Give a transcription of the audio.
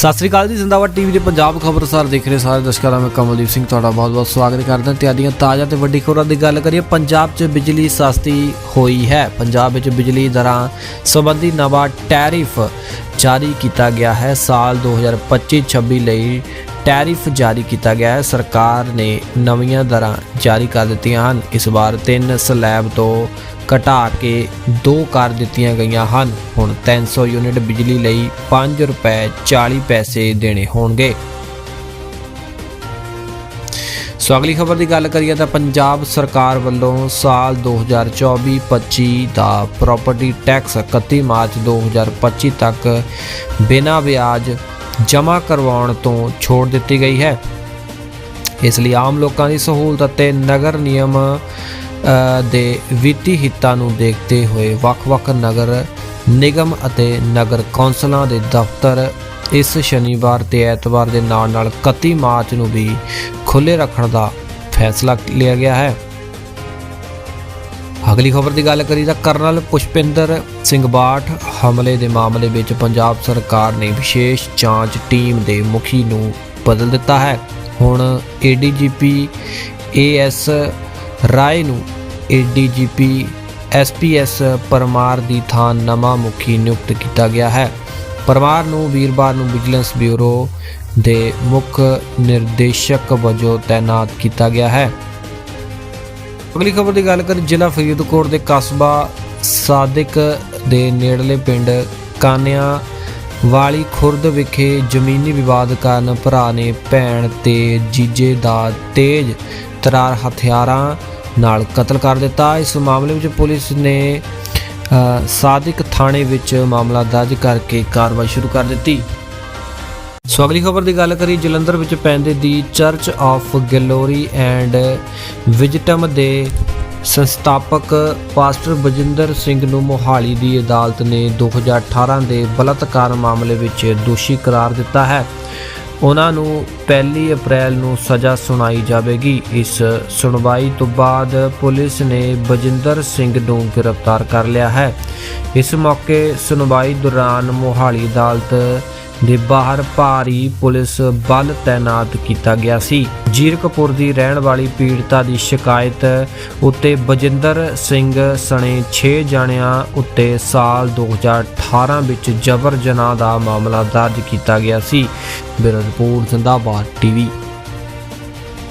ਸਤਿ ਸ੍ਰੀ ਅਕਾਲ ਜੀ, ਜ਼ਿੰਦਾਬਾਦ ਟੀਵੀ ਦੇ ਪੰਜਾਬ ਖਬਰਸਾਰ ਦੇਖ ਰਹੇ ਸਾਰੇ ਦਰਸ਼ਕਾਂ ਦਾ ਮੈਂ ਕਮਲਦੀਪ ਸਿੰਘ, ਤੁਹਾਡਾ ਬਹੁਤ-ਬਹੁਤ ਸਵਾਗਤ ਕਰਦਾ। ਤੇ ਆਦੀਆਂ ਤਾਜ਼ਾ ਤੇ ਵੱਡੀ ਖਬਰਾਂ ਦੀ ਗੱਲ ਕਰੀਏ, ਪੰਜਾਬ 'ਚ ਬਿਜਲੀ ਸਸਤੀ ਹੋਈ ਹੈ। ਪੰਜਾਬ ਵਿੱਚ ਬਿਜਲੀ ਦਰਾਂ ਸੰਬੰਧੀ ਨਵਾਂ ਟੈਰਿਫ ਜਾਰੀ ਕੀਤਾ ਗਿਆ ਹੈ। ਸਾਲ 2025-26 ਲਈ ਟੈਰਿਫ ਜਾਰੀ ਕੀਤਾ ਗਿਆ ਹੈ। ਸਰਕਾਰ ਨੇ ਨਵੀਆਂ ਦਰਾਂ ਜਾਰੀ ਕਰ ਦਿੱਤੀਆਂ ਹਨ। ਇਸ ਵਾਰ ਤਿੰਨ ਸਲੈਬ ਤੋਂ ਘਟਾ ਕੇ ਦੋ ਕਰ ਦਿੱਤੀਆਂ ਗਈਆਂ ਹਨ। ਹੁਣ 300 ਯੂਨਿਟ ਬਿਜਲੀ ਲਈ 5 ਰੁਪਏ 40 ਪੈਸੇ ਦੇਣੇ ਹੋਣਗੇ। ਸੋ ਅਗਲੀ ਖਬਰ ਦੀ ਗੱਲ ਕਰੀਏ ਤਾਂ ਪੰਜਾਬ ਸਰਕਾਰ ਵੱਲੋਂ ਸਾਲ 2024-25 ਦਾ ਪ੍ਰਾਪਰਟੀ ਟੈਕਸ 31 ਮਾਰਚ 2025 ਤੱਕ ਬਿਨਾਂ ਵਿਆਜ ਜਮ੍ਹਾਂ ਕਰਵਾਉਣ ਤੋਂ ਛੋੜ ਦਿੱਤੀ ਗਈ ਹੈ। ਇਸ ਲਈ ਆਮ ਲੋਕਾਂ ਦੀ ਸਹੂਲਤ ਅਤੇ ਨਗਰ ਨਿਯਮ ਦੇ ਵਿੱਤੀ ਹਿੱਤਾਂ ਨੂੰ ਦੇਖਦੇ ਹੋਏ ਵੱਖ-ਵੱਖ ਨਗਰ ਨਿਗਮ ਅਤੇ ਨਗਰ ਕੌਂਸਲਾਂ ਦੇ ਦਫ਼ਤਰ ਇਸ ਸ਼ਨੀਵਾਰ ਤੇ ਐਤਵਾਰ ਦੇ ਨਾਲ-ਨਾਲ 31 ਮਾਰਚ ਨੂੰ ਵੀ ਖੁੱਲ੍ਹੇ ਰੱਖਣ ਦਾ ਫੈਸਲਾ ਲਿਆ ਗਿਆ ਹੈ। ਅਗਲੀ ਖਬਰ ਦੀ ਗੱਲ ਕਰੀ ਤਾਂ ਕਰਨਲ ਪੁਸ਼ਪਿੰਦਰ ਸਿੰਘ ਬਾਠ ਹਮਲੇ ਦੇ ਮਾਮਲੇ ਵਿੱਚ ਪੰਜਾਬ ਸਰਕਾਰ ਨੇ ਵਿਸ਼ੇਸ਼ ਜਾਂਚ ਟੀਮ ਦੇ ਮੁਖੀ ਨੂੰ ਬਦਲ ਦਿੱਤਾ ਹੈ। ਹੁਣ ਏਡੀਜੀਪੀ ਏਐਸ ਰਾਏ ਨੂੰ ਏਡੀਜੀਪੀ ਐਸਪੀਐਸ ਪਰਮਾਰ ਦੀ ਥਾਂ ਨਵਾਂ ਮੁਖੀ ਨਿਯੁਕਤ ਕੀਤਾ ਗਿਆ ਹੈ। ਪਰਮਾਰ ਨੂੰ ਵੀਰਵਾਰ ਨੂੰ ਵਿਜੀਲੈਂਸ ਬਿਊਰੋ ਦੇ ਮੁੱਖ ਨਿਰਦੇਸ਼ਕ ਵਜੋਂ ਤਾਇਨਾਤ ਕੀਤਾ ਗਿਆ ਹੈ। ਅਗਲੀ ਖਬਰ ਦੀ ਗੱਲ ਕਰੀ ਜ਼ਿਲ੍ਹਾ ਫਰੀਦਕੋਟ ਦੇ ਕਸਬਾ ਸਾਦਿਕ ਦੇ ਨੇੜਲੇ ਪਿੰਡ ਕਾਨਿਆਂ ਵਾਲੀ ਖੁਰਦ ਵਿਖੇ ਜ਼ਮੀਨੀ ਵਿਵਾਦ ਕਾਰਨ ਭਰਾ ਨੇ ਭੈਣ ਤੇ ਜੀਜੇ ਦਾ ਤੇਜ਼ ਤਰਾਰ ਹਥਿਆਰਾਂ ਨਾਲ ਕਤਲ ਕਰ ਦਿੱਤਾ। ਇਸ ਮਾਮਲੇ ਵਿੱਚ ਪੁਲਿਸ ਨੇ ਸਾਦਿਕ ਥਾਣੇ ਵਿੱਚ ਮਾਮਲਾ ਦਰਜ ਕਰਕੇ ਕਾਰਵਾਈ ਸ਼ੁਰੂ ਕਰ ਦਿੱਤੀ। ਸੋ ਅਗਲੀ ਖਬਰ ਦੀ ਗੱਲ ਕਰੀ ਜਲੰਧਰ ਵਿੱਚ ਪੈਂਦੇ ਦੀ church of glory and wisdom ਦੇ ਸੰਸਥਾਪਕ ਪਾਸਟਰ ਬਜਿੰਦਰ ਸਿੰਘ ਨੂੰ ਮੋਹਾਲੀ ਦੀ ਅਦਾਲਤ ਨੇ 2018 ਦੇ ਬਲਾਤਕਾਰ ਮਾਮਲੇ ਵਿੱਚ ਦੋਸ਼ੀ ਕਰਾਰ ਦਿੱਤਾ ਹੈ। ਉਹਨਾਂ ਨੂੰ 1 ਅਪ੍ਰੈਲ ਨੂੰ ਸਜ਼ਾ ਸੁਣਾਈ ਜਾਵੇਗੀ। ਇਸ ਸੁਣਵਾਈ ਤੋਂ ਬਾਅਦ ਪੁਲਿਸ ਨੇ ਬਜਿੰਦਰ ਸਿੰਘ ਨੂੰ ਗ੍ਰਿਫਤਾਰ ਕਰ ਲਿਆ ਹੈ। ਇਸ ਮੌਕੇ ਸੁਣਵਾਈ ਦੌਰਾਨ ਮੋਹਾਲੀ ਅਦਾਲਤ ਦੇ ਬਾਹਰ ਭਾਰੀ ਪੁਲਿਸ ਬਲ ਤਾਇਨਾਤ ਕੀਤਾ ਗਿਆ ਸੀ। ਜੀਰਕਪੁਰ ਦੀ ਰਹਿਣ ਵਾਲੀ ਪੀੜਤਾ ਦੀ ਸ਼ਿਕਾਇਤ ਉੱਤੇ ਬਜਿੰਦਰ ਸਿੰਘ ਸਣੇ 6 ਜਣਿਆਂ ਉੱਤੇ ਸਾਲ 2018 ਵਿੱਚ ਜਬਰ ਜਨਾਹ ਦਾ ਮਾਮਲਾ ਦਰਜ ਕੀਤਾ ਗਿਆ ਸੀ। Bureau report, Zindabad TV.